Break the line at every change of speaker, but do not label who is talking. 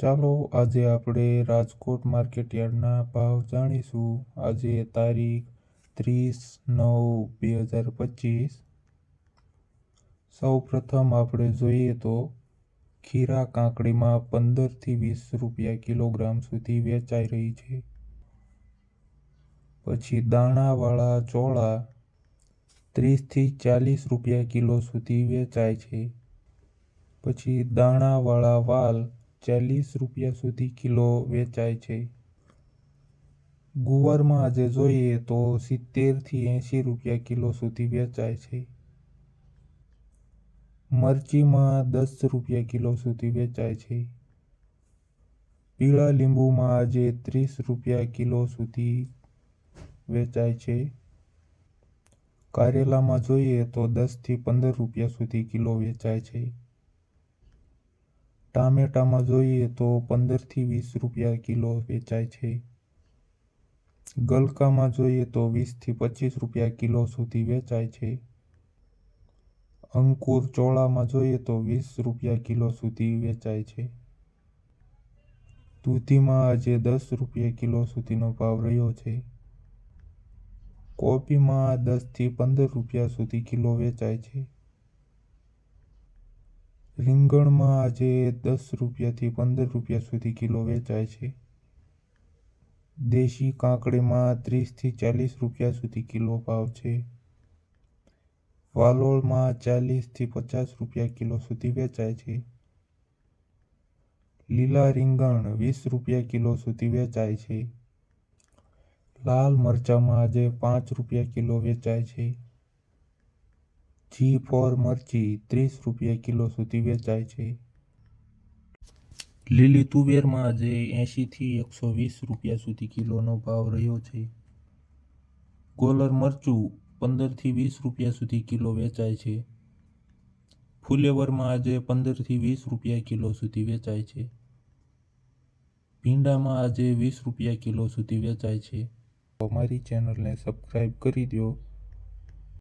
ચાલો આજે આપણે રાજકોટ માર્કેટયાર્ડના ભાવ જાણીશું. આજે તારીખ ત્રીસ નવ બે હજાર પચીસ. સૌ પ્રથમ આપણે જોઈએ તો ખીરા કાંકડીમાં પંદરથી વીસ રૂપિયા કિલોગ્રામ સુધી વેચાઈ રહી છે. પછી દાણાવાળા ચોળા ત્રીસથી ચાલીસ રૂપિયા કિલો સુધી વેચાય છે. પછી દાણાવાળા વાલ ચાલીસ રૂપિયા સુધી કિલો વેચાય છે. ગુવારમાં આજે જોઈએ તો સિત્તેરથી એંશી રૂપિયા કિલો સુધી વેચાય છે. મરચીમાં દસ રૂપિયા કિલો સુધી વેચાય છે. પીળા લીંબુમાં આજે ત્રીસ રૂપિયા કિલો સુધી વેચાય છે. કારેલામાં જોઈએ તો દસથી પંદર રૂપિયા સુધી કિલો વેચાય છે. ટામેટામાં જોઈએ તો પંદરથી વીસ રૂપિયા કિલો વેચાય છે. ગલકામાં જોઈએ તો વીસથી પચીસ રૂપિયા કિલો સુધી વેચાય છે. અંકુર ચોળામાં જોઈએ તો વીસ રૂપિયા કિલો સુધી વેચાય છે. દૂધીમાં આજે દસ રૂપિયા કિલો સુધીનો ભાવ રહ્યો છે. કોપીમાં દસથી પંદર રૂપિયા સુધી કિલો વેચાય છે. રીંગણમાં આજે દસ રૂપિયાથી પંદર રૂપિયા સુધી કિલો વેચાય છે. દેશી કાંકડીમાં ત્રીસથી ચાલીસ રૂપિયા સુધી કિલો ભાવ છે. વાલોળમાં ચાલીસથી પચાસ રૂપિયા કિલો સુધી વેચાય છે. લીલા રીંગણ વીસ રૂપિયા કિલો સુધી વેચાય છે. લાલ મરચાંમાં આજે પાંચ રૂપિયા કિલો વેચાય છે. જી ફોર મરચી ત્રીસ રૂપિયા કિલો સુધી વેચાય છે. લીલી તુવેરમાં આજે એંશીથી એકસો વીસ રૂપિયા સુધી કિલોનો ભાવ રહ્યો છે. ગોલર મરચું પંદરથી વીસ રૂપિયા સુધી કિલો વેચાય છે. ફુલેવરમાં આજે પંદરથી વીસ રૂપિયા કિલો સુધી વેચાય છે. ભીંડામાં આજે વીસ રૂપિયા કિલો સુધી વેચાય છે. અમારી ચેનલને સબસ્ક્રાઈબ કરી દો